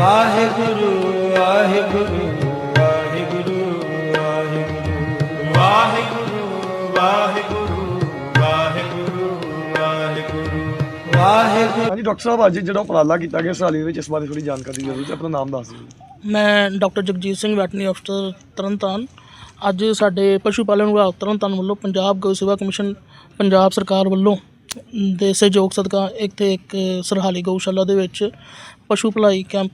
Waheguru Waheguru doctor ਸਾਹਿਬ, ਅੱਜ ਜਿਹੜਾ ਉਪਰਾਲਾ ਕੀਤਾ ਗਿਆ ਸਰਾਲੀ ਵਿੱਚ, ਇਸ ਬਾਰੇ ਥੋੜੀ ਜਾਣਕਾਰੀ ਦਿਓ ਤੇ ਆਪਣਾ ਨਾਮ ਦੱਸ ਦਿਓ। ਮੈਂ ਡਾਕਟਰ ਜਗਜੀਤ ਸਿੰਘ ਵੈਟਰਨਰੀ ਅਫਸਰ, ਤਰਨਤਾਰਨ। ਅੱਜ ਸਾਡੇ ਪਸ਼ੂ ਪਾਲਣ ਵਿਭਾਗ, ਤਰਨਤਾਰਨ ਵੱਲੋਂ ਪੰਜਾਬ ਗਊ ਸੇਵਾ ਕਮਿਸ਼ਨ, ਪੰਜਾਬ ਸਰਕਾਰ ਵੱਲੋਂ ਦੇ ਸਹਿਯੋਗ ਸਦਕਾ ਇੱਥੇ ਇੱਕ ਸਰਹਾਲੀ ਗਊਸ਼ਾਲਾ ਦੇ ਵਿੱਚ ਪਸ਼ੂ ਭਲਾਈ ਕੈਂਪ,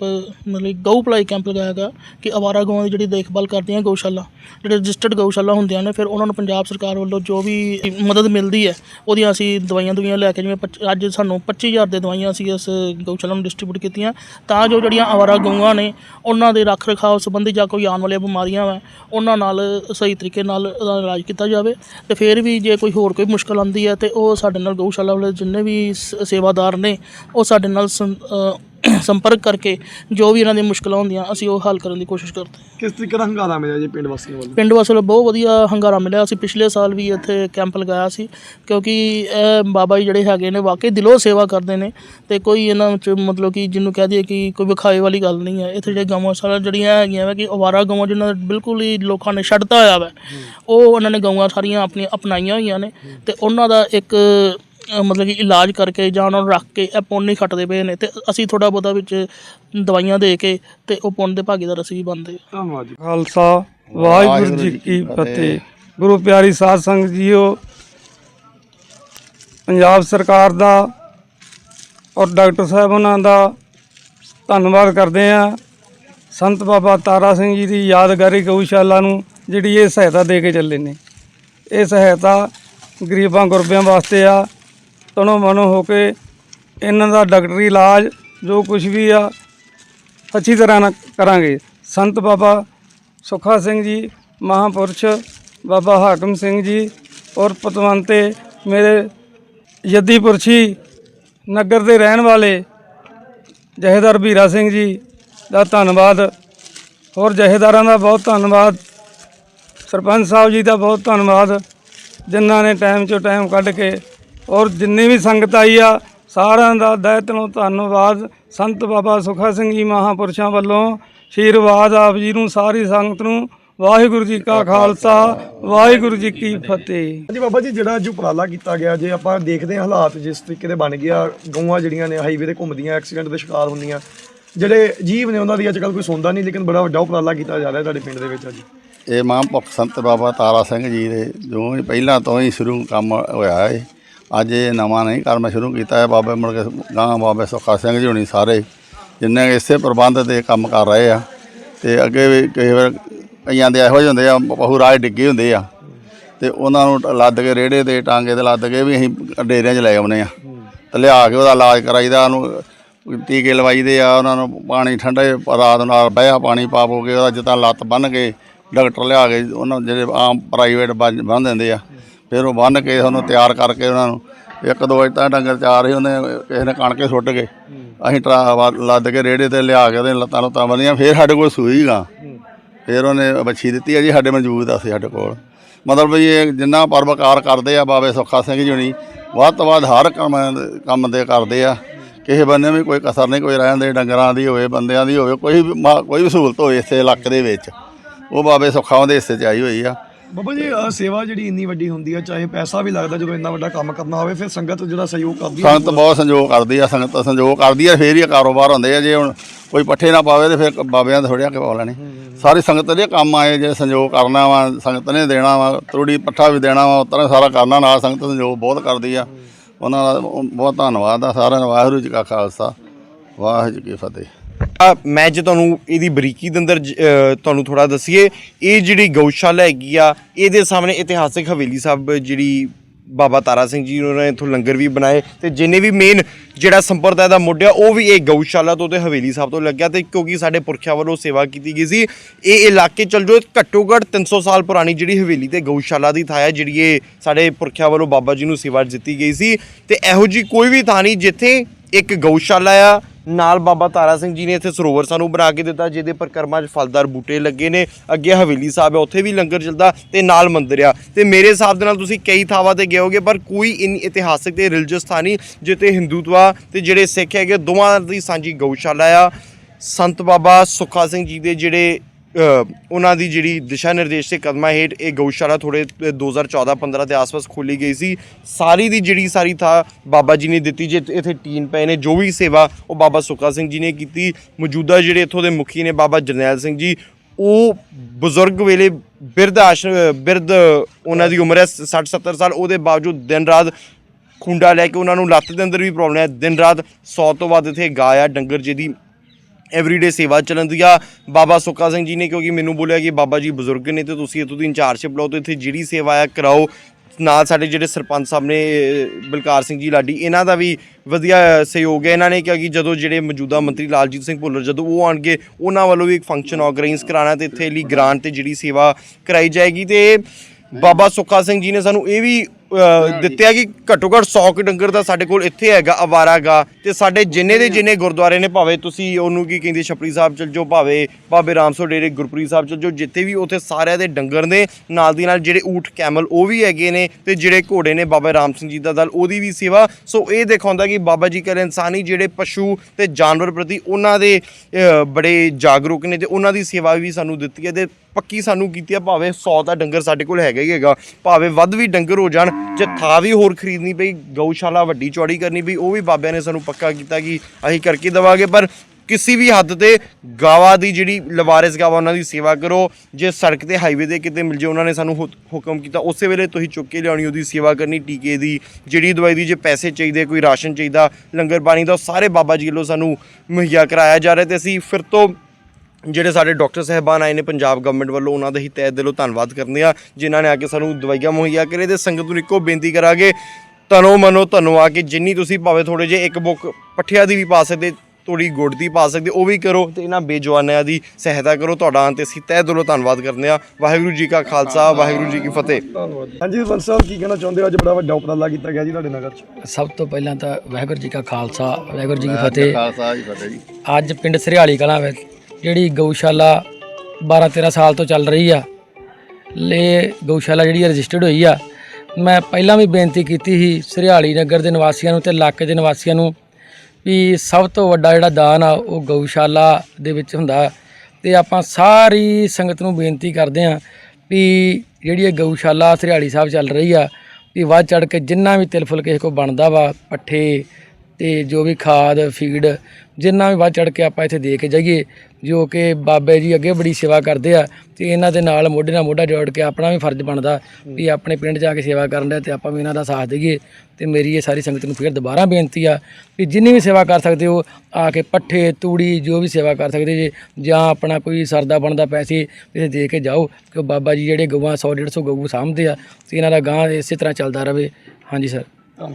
ਮਤਲਬ ਗਊ ਭਲਾਈ ਕੈਂਪ ਲਗਾਇਆ ਗਿਆ ਕਿ ਅਵਾਰਾ ਗਊਆਂ ਦੀ ਜਿਹੜੀ ਦੇਖਭਾਲ ਕਰਦੀਆਂ ਗਊਸ਼ਾਲਾ, ਜਿਹੜੇ ਰਜਿਸਟਰਡ ਗਊਸ਼ਾਲਾ ਹੁੰਦੀਆਂ ਨੇ, ਫਿਰ ਉਹਨਾਂ ਨੂੰ ਪੰਜਾਬ ਸਰਕਾਰ ਵੱਲੋਂ ਜੋ ਵੀ ਮਦਦ ਮਿਲਦੀ ਹੈ, ਉਹਦੀਆਂ ਅਸੀਂ ਦਵਾਈਆਂ ਦੁਵਾਈਆਂ ਲੈ ਕੇ ਜਿਵੇਂ ਪੱਚ- ਅੱਜ ਸਾਨੂੰ 25000 ਦੇ ਦਵਾਈਆਂ ਅਸੀਂ ਇਸ ਗਊਸ਼ਾਲਾ ਨੂੰ ਡਿਸਟ੍ਰੀਬਿਊਟ ਕੀਤੀਆਂ, ਤਾਂ ਜੋ ਜਿਹੜੀਆਂ ਅਵਾਰਾ ਗਊਆਂ ਨੇ, ਉਹਨਾਂ ਦੇ ਰੱਖ ਰਖਾਵ ਸੰਬੰਧੀ ਜਾਂ ਕੋਈ ਆਉਣ ਵਾਲੀਆਂ ਬਿਮਾਰੀਆਂ ਵਾ, ਉਹਨਾਂ ਨਾਲ ਸਹੀ ਤਰੀਕੇ ਨਾਲ ਉਹਦਾ ਇਲਾਜ ਕੀਤਾ ਜਾਵੇ, ਤੇ ਫਿਰ ਵੀ ਜੇ ਕੋਈ ਹੋਰ ਕੋਈ ਮੁਸ਼ਕਲ ਆਉਂਦੀ ਹੈ, ਤੇ ਉਹ ਸਾਡੇ ਨਾਲ ਗਊਸ਼ਾਲਾ ਵਾਲੇ ਜਿੰਨੇ ਵੀ ਸ- ਸੇਵਾਦਾਰ ਨੇ, ਉਹ ਸਾਡੇ ਨਾਲ ਸੰ- ਸੰਪਰਕ ਕਰਕੇ ਜੋ ਵੀ ਇਹਨਾਂ ਦੀਆਂ ਮੁਸ਼ਕਲਾਂ ਹੁੰਦੀਆਂ ਅਸੀਂ ਉਹ ਹੱਲ ਕਰਨ ਦੀ ਕੋਸ਼ਿਸ਼ ਕਰਦੇ ਹਾਂ। ਕਿਸ ਤਰੀਕੇ ਦਾ ਹੰਗਾਰਾ ਮਿਲਿਆ ਜੀ ਪਿੰਡ ਵਾਸੀਆਂ ਵੱਲੋਂ? ਪਿੰਡ ਵਾਸੀਆਂ ਵੱਲੋਂ ਬਹੁਤ ਵਧੀਆ ਹੰਗਾਰਾ ਮਿਲਿਆ। ਅਸੀਂ ਪਿਛਲੇ ਸਾਲ ਵੀ ਇੱਥੇ ਕੈਂਪ ਲਗਾਇਆ ਸੀ ਕਿਉਂਕਿ ਇਹ ਬਾਬਾ ਜੀ ਜਿਹੜੇ ਹੈਗੇ ਨੇ ਵਾਕਈ ਦਿਲੋਂ ਸੇਵਾ ਕਰਦੇ ਨੇ ਤੇ ਕੋਈ ਇਹਨਾਂ ਵਿੱਚ ਮਤਲਬ ਕਿ ਜਿਹਨੂੰ ਕਹਿ ਦਈਏ ਕਿ ਕੋਈ ਵਿਖਾਵੇ ਵਾਲੀ ਗੱਲ ਨਹੀਂ ਹੈ। ਇੱਥੇ ਜਿਹੜੇ ਗਊਆਂ ਸਾਰਾ ਜਿਹੜੀਆਂ ਹੈਗੀਆਂ ਵਾ ਕਿ ਅਵਾਰਾ ਗਊਆਂ ਜਿਹਨਾਂ ਦਾ ਬਿਲਕੁਲ ਹੀ ਲੋਕਾਂ ਨੇ ਛੱਡਤਾ ਹੋਇਆ ਵਾ ਉਹ ਉਹਨਾਂ ਨੇ ਗਊਆਂ ਸਾਰੀਆਂ ਆਪਣੀਆਂ ਅਪਣਾਈਆਂ ਹੋਈਆਂ ਨੇ ਤੇ ਉਹਨਾਂ ਦਾ ਇੱਕ ਮਤਲਬ ਕਿ ਇਲਾਜ ਕਰਕੇ ਜਾਂ ਉਹਨਾਂ ਨੂੰ ਰੱਖ ਕੇ ਇਹ ਪੁੰਨ ਨਹੀਂ ਖੱਟਦੇ ਪਏ ਨੇ ਤੇ ਅਸੀਂ ਥੋੜਾ ਬਹੁਤਾ ਵਿੱਚ ਦਵਾਈਆਂ ਦੇ ਕੇ ਤੇ ਉਹ ਪੁੰਨ ਦੇ ਭਾਗੀਦਾਰ ਅਸੀਂ ਵੀ ਬਣਦੇ ਹਾਂ ਧੰਨਵਾਦ ਜੀ। ਖਾਲਸਾ ਵਾਹਿਗੁਰੂ ਜੀ ਕੀ ਫਤਿਹ। ਗੁਰੂ ਪਿਆਰੀ ਸਾਧ ਸੰਗਤ ਜੀਓ ਪੰਜਾਬ ਸਰਕਾਰ ਦਾ ਔਰ ਡਾਕਟਰ ਸਾਹਿਬ ਉਹਨਾਂ ਦਾ ਧੰਨਵਾਦ ਕਰਦੇ ਆ ਸੰਤ ਬਾਬਾ ਤਾਰਾ ਸਿੰਘ ਜੀ ਦੀ ਯਾਦਗਾਰੀ ਗਊਸ਼ਾਲਾ ਨੂੰ ਜਿਹੜੀ ਇਹ ਸਹਾਇਤਾ ਦੇ ਕੇ ਚੱਲੇ ਨੇ। ਇਹ ਸਹਾਇਤਾ ਗਰੀਬਾਂ ਗੁਰਬਿਆਂ ਵਾਸਤੇ ਆ ਤਨੋ ਮਨੋ ਹੋ ਕੇ ਇਹਨਾਂ ਦਾ ਡਾਕਟਰੀ ਇਲਾਜ, ਜੋ ਕੁਝ ਵੀ ਆ, ਅੱਛੀ ਤਰ੍ਹਾਂ ਨਾਲ ਕਰਾਂਗੇ। ਸੰਤ ਬਾਬਾ ਸੁਖਾ ਸਿੰਘ ਜੀ, ਮਹਾਪੁਰਸ਼ ਬਾਬਾ ਹਾਕਮ ਸਿੰਘ ਜੀ ਔਰ ਪਤਵੰਤੇ ਮੇਰੇ ਯੱਦੀ ਪੁਰਸ਼ੀ ਨਗਰ ਦੇ ਰਹਿਣ ਵਾਲੇ ਜਹੇਦਾਰ ਵੀਰਾ ਸਿੰਘ ਜੀ ਦਾ ਧੰਨਵਾਦ। ਹੋਰ ਜਹੇਦਾਰਾਂ ਦਾ ਬਹੁਤ ਧੰਨਵਾਦ। ਸਰਪੰਚ ਸਾਹਿਬ ਜੀ ਦਾ ਬਹੁਤ ਧੰਨਵਾਦ। ਜਿਨ੍ਹਾਂ ਨੇ ਟਾਈਮ ਚੋਂ ਟਾਈਮ ਕੱਢ ਕੇ ਔਰ ਜਿੰਨੀ ਵੀ ਸੰਗਤ ਆਈ ਆ ਸਾਰਿਆਂ ਦਾ ਦਿਲ ਤੋਂ ਧੰਨਵਾਦ। ਸੰਤ ਬਾਬਾ ਸੁਖਾ ਸਿੰਘ ਜੀ ਮਹਾਪੁਰਸ਼ਾਂ ਵੱਲੋਂ ਆਸ਼ੀਰਵਾਦ ਆਪ ਜੀ ਨੂੰ ਸਾਰੀ ਸੰਗਤ ਨੂੰ। ਵਾਹਿਗੁਰੂ ਜੀ ਕਾ ਖਾਲਸਾ ਵਾਹਿਗੁਰੂ ਜੀ ਕੀ ਫਤਿਹ। ਹਾਂਜੀ ਬਾਬਾ ਜੀ ਜਿਹੜਾ ਅੱਜ ਉਪਰਾਲਾ ਕੀਤਾ ਗਿਆ ਜੇ ਆਪਾਂ ਦੇਖਦੇ ਹਾਂ ਹਾਲਾਤ ਜਿਸ ਤਰੀਕੇ ਦੇ ਬਣ ਗਿਆ ਗਊਆਂ ਜਿਹੜੀਆਂ ਨੇ ਹਾਈਵੇ ਤੇ ਘੁੰਮਦੀਆਂ ਐਕਸੀਡੈਂਟ ਦੇ ਸ਼ਿਕਾਰ ਹੁੰਦੀਆਂ ਜਿਹੜੇ ਜੀਵ ਨੇ ਉਹਨਾਂ ਦੀ ਅੱਜ ਕੱਲ ਕੋਈ ਸੁਣਦਾ ਨਹੀਂ ਲੇਕਿਨ ਬੜਾ ਵੱਡਾ ਉਪਰਾਲਾ ਕੀਤਾ ਜਾ ਰਿਹਾ ਤੁਹਾਡੇ ਪਿੰਡ ਦੇ ਵਿੱਚ ਅੱਜ। ਇਹ ਮਹਾਂਪੁਰਖ ਸੰਤ ਬਾਬਾ ਤਾਰਾ ਸਿੰਘ ਜੀ ਦੇ ਜੋ ਪਹਿਲਾਂ ਤੋਂ ਹੀ ਸ਼ੁਰੂ ਕੰਮ ਹੋਇਆ ਹੈ ਅੱਜ ਇਹ ਨਵਾਂ ਨਹੀਂ ਕਰਮ ਸ਼ੁਰੂ ਕੀਤਾ ਹੈ, ਬਾਬੇ ਮੁੜ ਗਾਂ ਬਾਬੇ ਸੁੱਖਾ ਸਿੰਘ ਜੀ ਹੋਣੀ ਸਾਰੇ। ਜਿੰਨੇ ਇਸੇ ਪ੍ਰਬੰਧ 'ਤੇ ਕੰਮ ਕਰ ਰਹੇ ਆ ਤੇ ਅੱਗੇ ਵੀ ਕਈ ਵਾਰ ਕਈਆਂ ਦੇ ਇਹੋ ਜਿਹੇ ਹੁੰਦੇ ਆ, ਬਹੁ ਰਾਜ ਡਿੱਗੇ ਹੁੰਦੇ ਆ। ਤੇ ਉਹਨਾਂ ਨੂੰ ਲੱਦ ਕੇ ਰੇੜੇ ਤੇ ਟਾਂਗੇ ਤੇ ਲੱਦ ਕੇ ਵੀ ਅਸੀਂ ਡੇਰਿਆਂ 'ਚ ਲੈ ਆਉਂਦੇ ਆ। ਤੇ ਲਿਆ ਕੇ ਉਹਦਾ ਇਲਾਜ ਕਰਾਈਦਾ, ਉਹਨੂੰ ਟੀਕੇ ਲਵਾਈਦੇ ਆ, ਉਹਨਾਂ ਨੂੰ ਪਾਣੀ ਠੰਡੇ ਰਾਤ ਨਾਲ ਬਹਿਆ ਪਾਣੀ ਪਾ ਪੋ ਕੇ ਉਹਦਾ ਜਿੱਦਾਂ ਲੱਤ ਬੰਨ ਕੇ ਡਾਕਟਰ ਲਿਆ ਕੇ ਉਹਨਾਂ ਜਿਹੜੇ ਆਮ ਪ੍ਰਾਈਵੇਟ ਬੰਨ ਦਿੰਦੇ ਆ। ਫਿਰ ਉਹ ਬੰਨ ਕੇ ਉਹਨੂੰ ਤਿਆਰ ਕਰਕੇ ਉਹਨਾਂ ਨੂੰ, ਇੱਕ ਦੋ ਇੱਟਾਂ ਡੰਗਰ ਚਾਰ ਸੀ ਉਹਨੇ ਕਿਸੇ ਨੇ ਕਣਕੇ ਸੁੱਟ ਗਏ। ਅਸੀਂ ਟਰਾ ਲੱਦ ਕੇ ਰੇੜੇ ਤੇ ਲਿਆ ਕੇ ਉਹਦੇ ਲੱਤਾਂ ਲੁੱਤਾਂ ਬੰਨੀਆਂ, ਫਿਰ ਸਾਡੇ ਕੋਲ ਸੂਈ ਗਾ। ਫਿਰ ਉਹਨੇ ਬੱਚੀ ਦਿੱਤੀ ਹੈ ਜੀ, ਸਾਡੇ ਮੌਜੂਦ ਆ ਸੀ ਸਾਡੇ ਕੋਲ। ਮਤਲਬ ਵੀ ਇਹ ਜਿੰਨਾ ਪਰਵਕਾਰ ਕਰਦੇ ਆ, ਬਾਬੇ ਸੁੱਖਾ ਸਿੰਘ ਜੀ ਵੱਧ ਤੋਂ ਵੱਧ ਹਰ ਕੰਮ ਕੰਮ ਦੇ ਕਰਦੇ ਆ। ਕਿਸੇ ਬੰਨੇ ਵੀ ਕੋਈ ਕਸਰ ਨਹੀਂ, ਕੋਈ ਰਹਿਣ ਦੇ, ਡੰਗਰਾਂ ਦੀ ਹੋਵੇ, ਬੰਦਿਆਂ ਦੀ ਹੋਵੇ, ਕੋਈ ਵੀ ਮਾ- ਕੋਈ ਵੀ ਸਹੂਲਤ ਹੋਵੇ ਇਸੇ ਇਲਾਕੇ ਦੇ ਵਿੱਚ। ਉਹ ਬਾਬੇ ਸੁੱਖਾ ਦੇ ਹਿੱਸੇ 'ਚ ਆਈ ਹੋਈ ਆ। ਬਾਬਾ ਜੀ ਅਹ ਸੇਵਾ ਜਿਹੜੀ ਇੰਨੀ ਵੱਡੀ ਹੁੰਦੀ ਆ ਚਾਹੇ ਪੈਸਾ ਵੀ ਲੱਗਦਾ ਜਦੋਂ ਇੰਨਾ ਵੱਡਾ ਕੰਮ ਕਰਨਾ ਹੋਵੇ ਫਿਰ ਸੰਗਤ ਜਿਹੜਾ ਸਹਿਯੋਗ ਕਰਦੀ ਆ ਸੰਗਤ ਬਹੁਤ ਸੰਯੋਗ ਕਰਦੀ ਆ ਸੰਗਤ ਸੰਯੋਗ ਕਰਦੀ ਆ ਫੇਰ ਹੀ ਇਹ ਕਾਰੋਬਾਰ ਹੁੰਦੇ ਆ ਜੇ ਹੁਣ ਕੋਈ ਪੱਠੇ ਨਾ ਪਾਵੇ ਤੇ ਫਿਰ ਬਾਬਿਆਂ ਦੇ ਥੋੜ੍ਹੇ ਕੇ ਪਾ ਲੈਣੇ ਸਾਰੀ ਸੰਗਤ ਦੇ ਕੰਮ ਆਏ ਜੇ ਸੰਯੋਗ ਕਰਨਾ ਵਾ ਸੰਗਤ ਨੇ ਦੇਣਾ ਵਾ ਤਰੂੜੀ ਪੱਠਾ ਵੀ ਦੇਣਾ ਵਾ ਉਤਰਾ ਸਾਰਾ ਕਰਨਾ ਨਾਲ ਸੰਗਤ ਸੰਯੋਗ ਬਹੁਤ ਕਰਦੀ ਆ। ਉਹਨਾਂ ਦਾ ਬਹੁਤ ਧੰਨਵਾਦ ਆ ਸਾਰਿਆਂ ਦਾ ਵਾਹਿਗੁਰੂ ਜੀ ਕਾ ਖਾਲਸਾ ਵਾਹਿਗੁਰੂ ਜੀ ਕੀ ਫਤਿਹ। ਮੈਂ ਜੇ ਤੁਹਾਨੂੰ ਇਹਦੀ ਬਰੀਕੀ ਦੇ ਅੰਦਰ ਜ- ਤੁਹਾਨੂੰ ਥੋੜਾ ਦਸੀਏ, ਇਹ ਜਿਹੜੀ ਗਊਸ਼ਾਲਾ ਹੈਗੀ ਆ, ਇਹਦੇ ਸਾਹਮਣੇ ਇਤਿਹਾਸਿਕ ਹਵੇਲੀ ਸਾਹਿਬ ਜਿਹੜੀ ਬਾਬਾ ਤਾਰਾ ਸਿੰਘ ਜੀ ਉਹਨਾਂ ਨੇ ਇੱਥੋਂ ਲੰਗਰ ਵੀ ਬਣਾਏ ਤੇ ਜਿੰਨੇ ਵੀ ਮੇਨ ਜਿਹੜਾ ਸੰਪਰਦਾ ਦਾ ਮੁੱਢ ਆ, ਉਹ ਵੀ ਇਹ ਗਊਸ਼ਾਲਾ ਤੋਂ ਤੇ ਹਵੇਲੀ ਸਾਹਿਬ ਤੋਂ ਲੱਗਿਆ ਤੇ ਕਿਉਂਕਿ ਸਾਡੇ ਪੁਰਖਿਆਂ ਵੱਲੋਂ ਸੇਵਾ ਕੀਤੀ ਗਈ ਸੀ। ਇਹ ਇਲਾਕੇ ਚਲ ਜੋ ਘੱਟੋ ਘੱਟ 300 ਸਾਲ ਪੁਰਾਣੀ ਜਿਹੜੀ ਹਵੇਲੀ ਤੇ ਗਊਸ਼ਾਲਾ ਦੀ ਥਾਂ ਹੈ ਜਿਹੜੀ ਇਹ ਸਾਡੇ ਪੁਰਖਿਆਂ ਵੱਲੋਂ ਬਾਬਾ ਜੀ ਨੂੰ ਸੇਵਾ ਦਿੱਤੀ ਗਈ ਸੀ। ਤੇ ਇਹੋ ਜੀ ਕੋਈ ਵੀ ਥਾਂ ਨਹੀਂ ਜਿੱਥੇ ਇੱਕ ਗਊਸ਼ਾਲਾ ਆ ਨਾਲ ਬਾਬਾ ਤਾਰਾ ਸਿੰਘ ਜੀ ਨੇ ਇੱਥੇ ਸਰੋਵਰ ਸਾਨੂੰ ਬਣਾ ਕੇ ਦਿੱਤਾ, ਜਿਹਦੇ ਪਰਕਰਮਾ 'ਚ ਫਲਦਾਰ ਬੂਟੇ ਲੱਗੇ ਨੇ। ਅੱਗੇ ਹਵੇਲੀ ਸਾਹਿਬ ਹੈ, ਉੱਥੇ ਵੀ ਲੰਗਰ ਚੱਲਦਾ ਤੇ ਨਾਲ ਮੰਦਿਰ ਆ। ਤੇ ਮੇਰੇ ਹਿਸਾਬ ਦੇ ਨਾਲ ਤੁਸੀਂ ਕਈ ਥਾਵਾਂ ਤੇ ਗਏ ਹੋਗੇ, ਪਰ ਕੋਈ ਇਨ ਇਤਿਹਾਸਿਕ ਤੇ ਰਿਲੀਜੀਅਸ ਥਾਂ ਨਹੀਂ ਜਿੱਥੇ ਹਿੰਦੂਤਵਾ ਤੇ ਜਿਹੜੇ ਸਿੱਖ ਹੈਗੇ, ਦੋਵਾਂ ਦੀ ਸਾਂਝੀ ਗਊਸ਼ਾਲਾ ਆ। ਸੰਤ ਬਾਬਾ ਸੁੱਖਾ ਸਿੰਘ ਜੀ ਦੇ ਜਿਹੜੇ ਉਹਨਾਂ ਦੀ ਜਿਹੜੀ ਦਿਸ਼ਾ ਨਿਰਦੇਸ਼ ਤੇ ਕਦਮਾਂ ਹੇਠ ਇਹ ਗਊਸ਼ਾਲਾ ਥੋੜੇ 2014-15 ਦੇ ਆਸ-ਪਾਸ ਖੋਲੀ ਗਈ ਸੀ। ਸਾਰੀ ਦੀ ਜਿਹੜੀ ਸਾਰੀ ਥਾਂ ਬਾਬਾ ਜੀ ਨੇ ਦਿੱਤੀ ਜੇ ਇੱਥੇ ਟੀਨ ਪਏ ਨੇ, ਜੋ ਵੀ ਸੇਵਾ ਉਹ ਬਾਬਾ ਸੁੱਕਾ ਸਿੰਘ ਜੀ ਨੇ ਕੀਤੀ। ਮੌਜੂਦਾ ਜਿਹੜੇ ਇੱਥੋਂ ਦੇ ਮੁਖੀ ਨੇ ਬਾਬਾ ਜਰਨੈਲ ਸਿੰਘ ਜੀ, ਉਹ ਬਜ਼ੁਰਗ ਵੇਲੇ ਬਿਰਧ ਆਸ਼ਰਮ ਬਿਰਧ ਉਹਨਾਂ ਦੀ ਉਮਰ ਹੈ 60-70 ਸਾਲ। ਉਹਦੇ ਬਾਵਜੂਦ ਦਿਨ ਰਾਤ ਖੁੰਡਾ ਲੈ ਕੇ ਉਹਨਾਂ ਨੂੰ ਲੱਤ ਦੇ ਅੰਦਰ ਵੀ ਪ੍ਰੋਬਲਮ ਹੈ। ਦਿਨ ਰਾਤ 100 ਤੋਂ ਵੱਧ ਇੱਥੇ ਗਾਇਆ ਡੰਗਰ ਜਿਹਦੀ ਐਵਰੀਡੇ ਸੇਵਾ ਚੱਲਣ ਦੀ ਆ। ਬਾਬਾ ਸੁੱਕਾ ਸਿੰਘ ਜੀ ਨੇ ਕਿਉਂਕਿ ਮੈਨੂੰ ਬੋਲਿਆ ਕਿ ਬਾਬਾ ਜੀ ਬਜ਼ੁਰਗ ਨੇ ਤੇ ਤੁਸੀਂ ਇੱਥੋਂ ਦੀ ਇੰਚਾਰਜਸ਼ਿਪ ਲਓ ਤੇ ਇੱਥੇ ਜਿਹੜੀ ਸੇਵਾ ਆ ਕਰਾਓ। ਨਾਲ ਸਾਡੇ ਜਿਹੜੇ ਸਰਪੰਚ ਸਾਹਿਬ ਨੇ ਬਲਕਾਰ ਸਿੰਘ ਜੀ ਲਾਡੀ, ਇਹਨਾਂ ਦਾ ਵੀ ਵਧੀਆ ਸਹਿਯੋਗ ਹੈ। ਇਹਨਾਂ ਨੇ ਕਿਹਾ ਕਿ ਜਦੋਂ ਜਿਹੜੇ ਮੌਜੂਦਾ ਮੰਤਰੀ ਲਾਲਜੀਤ ਸਿੰਘ ਭੁੱਲਰ ਜਦੋਂ ਉਹ ਆਣਗੇ ਉਹਨਾਂ ਵੱਲੋਂ ਵੀ ਇੱਕ ਫੰਕਸ਼ਨ ਆਰਗੇਨਾਈਜ਼ ਕਰਾਣਾ ਤੇ ਇੱਥੇ ਲਈ ਗ੍ਰਾਂਟ ਤੇ ਜਿਹੜੀ ਸੇਵਾ ਕਰਾਈ ਜਾਏਗੀ। ਤੇ ਬਾਬਾ ਸੁੱਖਾ ਸਿੰਘ ਜੀ ਨੇ ਸਾਨੂੰ ਇਹ ਵੀ ਅਹ, ਦਿੱਤੇ ਕਿ ਘੱਟੋ ਘੱਟ 100 ਕੁ ਡੰਗਰ ਦਾ ਸਾਡੇ ਕੋਲ ਇੱਥੇ ਹੈਗਾ ਅਵਾਰਾ ਗਾ ਤੇ ਸਾਡੇ ਜਿੰਨੇ ਦੇ ਜਿੰਨੇ ਗੁਰਦੁਆਰੇ ਨੇ ਭਾਵੇਂ ਤੁਸੀਂ ਉਹਨੂੰ ਕੀ ਕਹਿੰਦੇ ਛਪਰੀ ਸਾਹਿਬ ਚਲ ਜਾਓ ਭਾਵੇਂ ਬਾਬੇ ਰਾਮਸੋ ਡੇਰੇ ਗੁਰਪ੍ਰੀਤ ਸਾਹਿਬ ਚਲ ਜਾਓ ਜਿੱਥੇ ਵੀ ਉੱਥੇ ਸਾਰਿਆਂ ਦੇ ਡੰਗਰ ਨੇ ਨਾਲ ਦੀ ਨਾਲ ਜਿਹੜੇ ਊਠ ਕੈਮਲ ਉਹ ਵੀ ਹੈਗੇ ਨੇ ਤੇ ਜਿਹੜੇ ਘੋੜੇ ਨੇ ਬਾਬਾ ਰਾਮ ਸਿੰਘ ਜੀ ਦਾ ਦਲ ਉਹਦੀ ਵੀ ਸੇਵਾ। ਸੋ ਇਹ ਦਿਖਾਉਂਦਾ ਕਿ ਬਾਬਾ ਜੀ ਕਰ ਇਨਸਾਨੀ ਜਿਹੜੇ ਪਸ਼ੂ ਤੇ ਜਾਨਵਰ ਪ੍ਰਤੀ ਉਹਨਾਂ ਦੇ ਬੜੇ ਜਾਗਰੂਕ ਨੇ ਤੇ ਉਹਨਾਂ ਦੀ ਸੇਵਾ ਵੀ ਸਾਨੂੰ ਦਿੱਤੀ ਹੈ ਤੇ ਪੱਕੀ ਸਾਨੂੰ ਕੀਤੀ ਆ ਭਾਵੇਂ 100 ਦਾ ਡੰਗਰ ਸਾਡੇ ਕੋਲ ਹੈਗਾ ਹੀ ਹੈਗਾ ਭਾਵੇਂ ਵੱਧ ਵੀ ਡੰਗਰ ਹੋ ਜਾਣ ਜੇ ਥਾਂ ਵੀ ਹੋਰ ਖਰੀਦਣੀ ਪਈ, ਗਊਸ਼ਾਲਾ ਵੱਡੀ ਚੌੜੀ ਕਰਨੀ ਪਈ, ਉਹ ਵੀ ਬਾਬਿਆਂ ਨੇ ਸਾਨੂੰ ਪੱਕਾ ਕੀਤਾ ਕਿ ਅਸੀਂ ਕਰਕੇ ਦੇਵਾਂਗੇ, ਪਰ ਕਿਸੇ ਵੀ ਹੱਦ ਤੇ ਗਾਵਾ ਦੀ ਜਿਹੜੀ ਲਵਾਰਿਸ ਗਾਵਾ, ਉਹਨਾਂ ਦੀ ਸੇਵਾ ਕਰੋ, ਜੇ ਸੜਕ ਤੇ ਹਾਈਵੇ ਤੇ ਕਿਤੇ ਮਿਲ ਜੇ, ਉਹਨਾਂ ਨੇ ਸਾਨੂੰ ਹੁ- ਹੁਕਮ ਕੀਤਾ, ਉਸੇ ਵੇਲੇ ਤੁਸੀਂ ਚੁੱਕ ਕੇ ਲਿਆਉਣੀ, ਉਹਦੀ ਸੇਵਾ ਕਰਨੀ, ਟੀਕੇ ਦੀ, ਜਿਹੜੀ ਦਵਾਈ ਦੀ, ਜੇ ਪੈਸੇ ਚਾਹੀਦੇ, ਕੋਈ ਰਾਸ਼ਨ ਚਾਹੀਦਾ, ਲੰਗਰ ਪਾਣੀ ਦਾ, ਉਹ ਸਾਰੇ ਬਾਬਾ ਜੀ ਵੱਲੋਂ ਸਾਨੂੰ ਮੁਹੱਈਆ ਕਰਾਇਆ ਜਾ ਰਿਹਾ ਤੇ ਅਸੀਂ ਫਿਰ ਤੋਂ ਜਿਹੜੇ ਸਾਡੇ ਡਾਕਟਰ ਸਾਹਿਬਾਨ ਆਏ ਨੇ ਪੰਜਾਬ ਗਵਰਨਮੈਂਟ ਵੱਲੋਂ ਉਹਨਾਂ ਦਾ ਹੀ ਤਹਿ ਦਿਲੋਂ ਧੰਨਵਾਦ ਕਰਦੇ ਆ ਜਿਨ੍ਹਾਂ ਨੇ ਆ ਕੇ ਸਾਨੂੰ ਦਵਾਈਆਂ ਮੁਹੱਈਆ ਕਰੇ ਤੇ ਸੰਗਤ ਨੂੰ ਇੱਕੋ ਬੇਨਤੀ ਕਰਾਂਗੇ ਤਨੋ ਮਨੋ ਧਨੋ ਆ ਕੇ ਜਿੰਨੀ ਤੁਸੀਂ ਭਾਵੇਂ ਥੋੜੇ ਜੇ ਇੱਕ ਬੁੱਕ ਪੱਠਿਆਂ ਦੀ ਵੀ ਪਾ ਸਕਦੇ ਥੋੜੀ ਗੁੜ ਦੀ ਪਾ ਸਕਦੇ ਉਹ ਵੀ ਕਰੋ ਤੇ ਇਹਨਾਂ ਬੇਜਵਾਨਿਆਂ ਦੀ ਸਹਾਇਤਾ ਕਰੋ ਤੁਹਾਡਾ ਅੰਤ ਅਸੀਂ ਤਹਿ ਦਿਲੋਂ ਧੰਨਵਾਦ ਕਰਦੇ ਆ। ਵਾਹਿਗੁਰੂ ਜੀ ਕਾ ਖਾਲਸਾ ਵਾਹਿਗੁਰੂ ਜੀ ਕੀ ਫਤਿਹ। ਧੰਨਵਾਦ। ਹਾਂਜੀ ਬੰਸ ਸਾਹਿਬ ਕੀ ਕਹਿਣਾ ਚਾਹੁੰਦੇ ਹੋ? ਅੱਜ ਬੜਾ ਵੱਡਾ ਉਪਰਾਲਾ ਕੀਤਾ ਗਿਆ ਜੀ ਤੁਹਾਡੇ ਨਗਰ 'ਚ ਸਭ ਤੋਂ ਪਹਿਲਾਂ ਤਾਂ ਵਾਹਿਗੁਰੂ ਜੀ ਕਾ ਖਾਲਸਾ ਵਾਹਿਗੁਰੂ ਜੀ ਕੀ ਫਤਿਹ। ਖਾਲਸਾ ਜੀ ਫਤਿਹ ਜੀ। ਅੱਜ ਪਿੰਡ ਸਰਿਆਲੀ ਕਲਾਂ ਵਿੱਚ ਜਿਹੜੀ ਗਊਸ਼ਾਲਾ 12 13 ਸਾਲ ਤੋਂ ਚੱਲ ਰਹੀ ਆ, ਲੇ ਗਊਸ਼ਾਲਾ ਜਿਹੜੀ ਰਜਿਸਟਰਡ ਹੋਈ ਆ, ਮੈਂ ਪਹਿਲਾਂ ਵੀ ਬੇਨਤੀ ਕੀਤੀ ਸੀ ਸਰਿਆਲੀ ਨਗਰ ਦੇ ਨਿਵਾਸੀਆਂ ਨੂੰ ਤੇ ਇਲਾਕੇ ਦੇ ਨਿਵਾਸੀਆਂ ਨੂੰ ਵੀ ਸਭ ਤੋਂ ਵੱਡਾ ਜਿਹੜਾ ਦਾਨ ਆ, ਉਹ ਗਊਸ਼ਾਲਾ ਦੇ ਵਿੱਚ ਹੁੰਦਾ। ਤੇ ਆਪਾਂ ਸਾਰੀ ਸੰਗਤ ਨੂੰ ਬੇਨਤੀ ਕਰਦੇ ਆ ਵੀ ਜਿਹੜੀ ਇਹ ਗਊਸ਼ਾਲਾ ਸਰਿਆਲੀ ਸਾਹਿਬ ਚੱਲ ਰਹੀ ਆ, ਵੀ ਵੱਧ ਚੜ ਕੇ ਜਿੰਨਾ ਵੀ ਤਿਲ ਫੁਲ ਕਿਸੇ ਕੋ ਬਣਦਾ ਵਾ, ਪੱਠੇ ਤੇ ਜੋ ਵੀ ਖਾਦ, ਫੀਡ, ਜਿੰਨਾ ਵੀ ਵੱਧ ਚੜ ਕੇ ਆਪਾਂ ਇੱਥੇ ਦੇ ਕੇ ਜਾਈਏ ਜੋ ਕਿ ਬਾਬੇ ਜੀ ਅੱਗੇ ਬੜੀ ਸੇਵਾ ਕਰਦੇ ਆ ਤੇ ਇਹਨਾਂ ਦੇ ਨਾਲ ਮੋਢੇ ਨਾਲ ਮੋਢਾ ਜੋੜ ਕੇ ਆਪਣਾ ਵੀ ਫਰਜ਼ ਬਣਦਾ ਵੀ ਆਪਣੇ ਪਿੰਡ ਜਾ ਕੇ ਸੇਵਾ ਕਰਨ ਦਾ ਤੇ ਆਪਾਂ ਵੀ ਇਹਨਾਂ ਦਾ ਸਾਥ ਦੇਈਏ। ਤੇ ਮੇਰੀ ਇਹ ਸਾਰੀ ਸੰਗਤ ਨੂੰ ਫਿਰ ਦੁਬਾਰਾ ਬੇਨਤੀ ਆ ਵੀ ਜਿੰਨੀ ਵੀ ਸੇਵਾ ਕਰ ਸਕਦੇ ਹੋ, ਆ ਕੇ ਪੱਠੇ, ਤੂੜੀ ਜੋ ਵੀ ਸੇਵਾ ਕਰ ਸਕਦੇ ਜੇ, ਜਾਂ ਆਪਣਾ ਕੋਈ ਸਰਦਾ ਬਣਦਾ ਪੈਸੇ ਇੱਥੇ ਦੇ ਕੇ ਜਾਓ ਕਿ ਬਾਬਾ ਜੀ ਜਿਹੜੇ ਗਊਆਂ 100 150 ਗਊ ਸਾਂਭਦੇ ਆ ਤੇ ਇਹਨਾਂ ਦਾ ਗਾਂ ਇਸੇ ਤਰ੍ਹਾਂ ਚੱਲਦਾ ਰਵੇ। ਹਾਂਜੀ, ਸਰ।